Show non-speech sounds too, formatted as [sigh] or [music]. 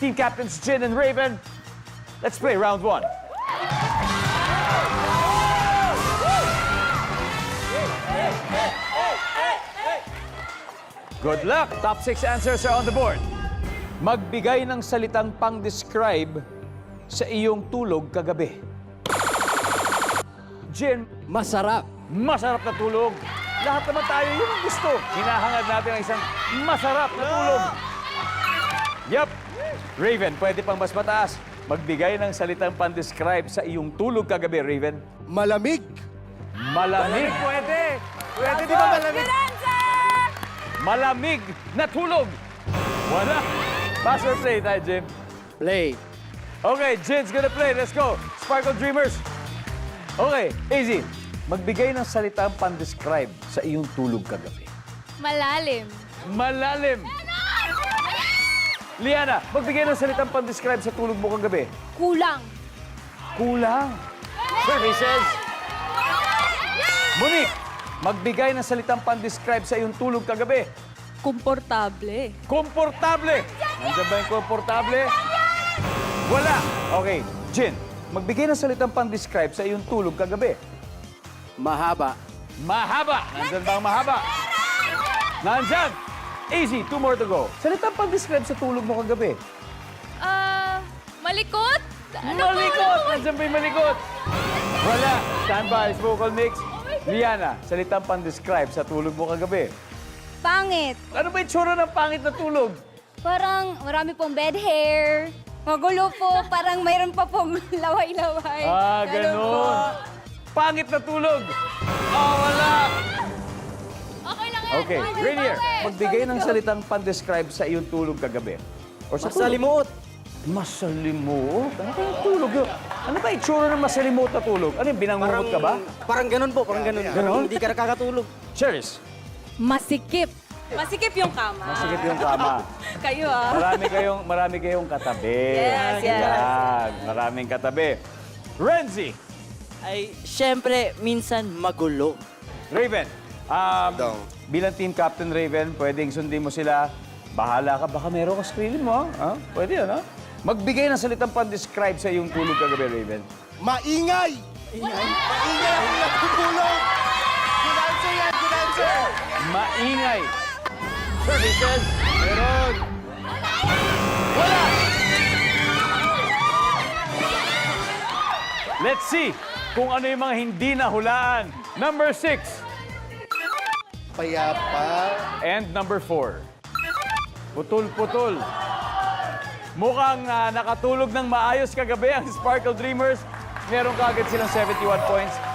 Team captains Jin and Raven. Let's play round one. Good luck! Top six answers are on the board. Magbigay ng salitang pang-describe sa iyong tulog kagabi. Jin, Masarap. masarap na tulog. Lahat naman tayo yun ang gusto. Hinahangad natin ang isang masarap na tulog. Yup. Raven, pwede pang mas mataas. Magbigay ng salitang pang-describe sa iyong tulog kagabi, Raven. Malamig. Malamig. Pwede. Pwede di ba malamig? Malamig na tulog. Wala. Pass or play tayo, Jim. Play. Okay, Jin's gonna play. Let's go. Sparkle Dreamers. Okay, easy. Magbigay ng salitang pang-describe sa iyong tulog kagabi. Malalim. Malalim. Liana, magbigay ng salitang pang-describe sa tulog mo kagabi. Kulang. Kulang. Services. Monique, magbigay ng salitang pang-describe sa iyong tulog kagabi. Komportable. Komportable. Nandiyan ba yung komportable? Wala. Okay, Jin, magbigay ng salitang pang-describe sa iyong tulog kagabi. Mahaba. Mahaba. Nandyan ba ang mahaba? Nandyan. Easy, two more to go. Salitang pang-describe sa tulog mo kagabi. Ah, malikot? Ano Malikot! Nandiyan ba yung malikot? Wala. Standby, vocal mix. Liana, salitang pang-describe sa tulog mo kagabi. Pangit. Ano ba yung tsura ng pangit na tulog? Parang marami pong bed hair. Magulo po. Parang mayroon pa pong [laughs] laway-laway. Ah, po. ganun. Pangit na tulog. Oh, wala. Okay Rainier, magbigay ng salitang pang-describe sa iyong tulog kagabi. Or sa tulog. Masalimuot. Masalimuot? Ano ba yung tulog yun? Ano ba yung tsura ng masalimuot na tulog? Ano yung binangungot ka ba? Parang ganun po, parang ganun. Ganon? Hindi ka nakakatulog. Cheers! Masikip. Masikip yung kama. Masigit yung kama. [laughs] Kayo ah. Marami kayong, marami kayong katabi. Yes, yes. Yan, maraming katabi. Renzi, ay syempre minsan magulo. Raven, um, Daw. bilang team captain Raven, pwedeng sundin mo sila. Bahala ka, baka meron ka screenin mo. Ha? Pwede yun, ha? Magbigay ng salitang pang-describe sa iyong tulog kagabi, Raven. Maingay. Maingay ako natutulog. Good answer yan, good answer. Maingay. Services. Meron. Wala. Let's see kung ano yung mga hindi nahulaan. Number six Payapa. and number four. Putol-putol. Mukhang ah, nakatulog ng maayos kagabi ang Sparkle Dreamers. Meron kagad silang 71 points.